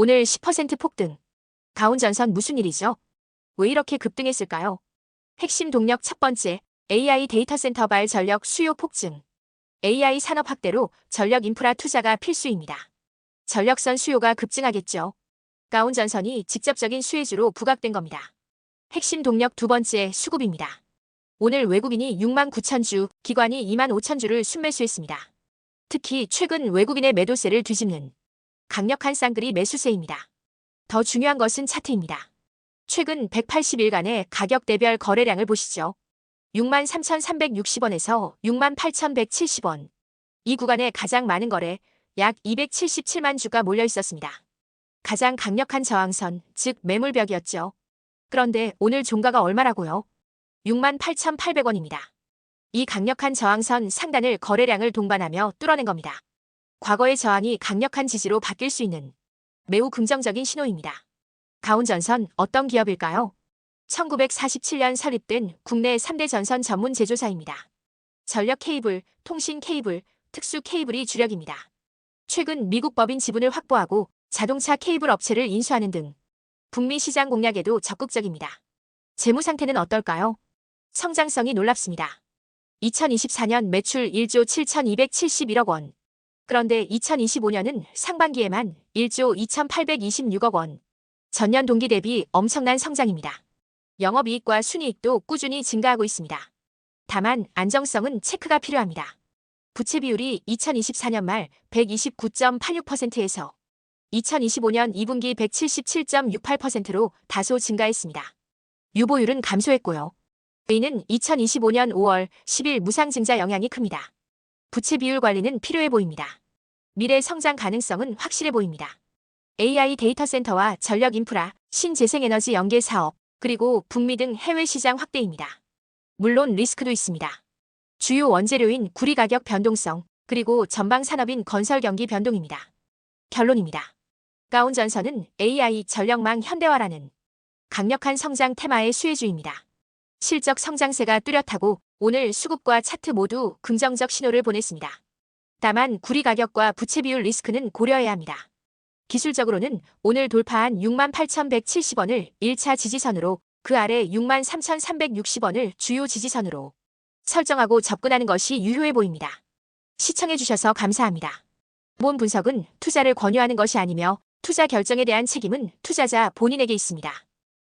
오늘 10% 폭등. 가온전선 무슨 일이죠? 왜 이렇게 급등했을까요? 핵심 동력 첫 번째, AI 데이터 센터 발 전력 수요 폭증. AI 산업 확대로 전력 인프라 투자가 필수입니다. 전력선 수요가 급증하겠죠. 가온전선이 직접적인 수혜주로 부각된 겁니다. 핵심 동력 두 번째, 수급입니다. 오늘 외국인이 6만 9천 주, 기관이 2만 5천 주를 순매수했습니다. 특히 최근 외국인의 매도세를 뒤집는 강력한 쌍끌이 매수세입니다. 더 중요한 것은 차트입니다. 최근 180일간의 가격 대별 거래량을 보시죠. 63,360원에서 68,170원. 이 구간에 가장 많은 거래, 약 277만 주가 몰려 있었습니다. 가장 강력한 저항선, 즉 매물벽이었죠. 그런데 오늘 종가가 얼마라고요? 68,800원입니다. 이 강력한 저항선 상단을 거래량을 동반하며 뚫어낸 겁니다. 과거의 저항이 강력한 지지로 바뀔 수 있는 매우 긍정적인 신호입니다. 가온전선 어떤 기업일까요? 1947년 설립된 국내 3대 전선 전문 제조사입니다. 전력 케이블, 통신 케이블, 특수 케이블이 주력입니다. 최근 미국 법인 지분을 확보하고 자동차 케이블 업체를 인수하는 등 북미 시장 공략에도 적극적입니다. 재무 상태는 어떨까요? 성장성이 놀랍습니다. 2024년 매출 1조 7,271억 원. 그런데 2025년은 상반기에만 1조 2,826억 원. 전년 동기 대비 엄청난 성장입니다. 영업이익과 순이익도 꾸준히 증가하고 있습니다. 다만 안정성은 체크가 필요합니다. 부채 비율이 2024년 말 129.86%에서 2025년 2분기 177.68%로 다소 증가했습니다. 유보율은 감소했고요. 이는 2025년 5월 10일 무상증자 영향이 큽니다. 부채 비율 관리는 필요해 보입니다. 미래 성장 가능성은 확실해 보입니다. AI 데이터 센터와 전력 인프라, 신재생에너지 연계 사업, 그리고 북미 등 해외 시장 확대입니다. 물론 리스크도 있습니다. 주요 원재료인 구리 가격 변동성, 그리고 전방 산업인 건설 경기 변동입니다. 결론입니다. 가온 전선은 AI 전력망 현대화라는 강력한 성장 테마의 수혜주입니다. 실적 성장세가 뚜렷하고 오늘 수급과 차트 모두 긍정적 신호를 보냈습니다. 다만 구리 가격과 부채 비율 리스크는 고려해야 합니다. 기술적으로는 오늘 돌파한 68,170원을 1차 지지선으로 그 아래 63,360원을 주요 지지선으로 설정하고 접근하는 것이 유효해 보입니다. 시청해주셔서 감사합니다. 본 분석은 투자를 권유하는 것이 아니며 투자 결정에 대한 책임은 투자자 본인에게 있습니다.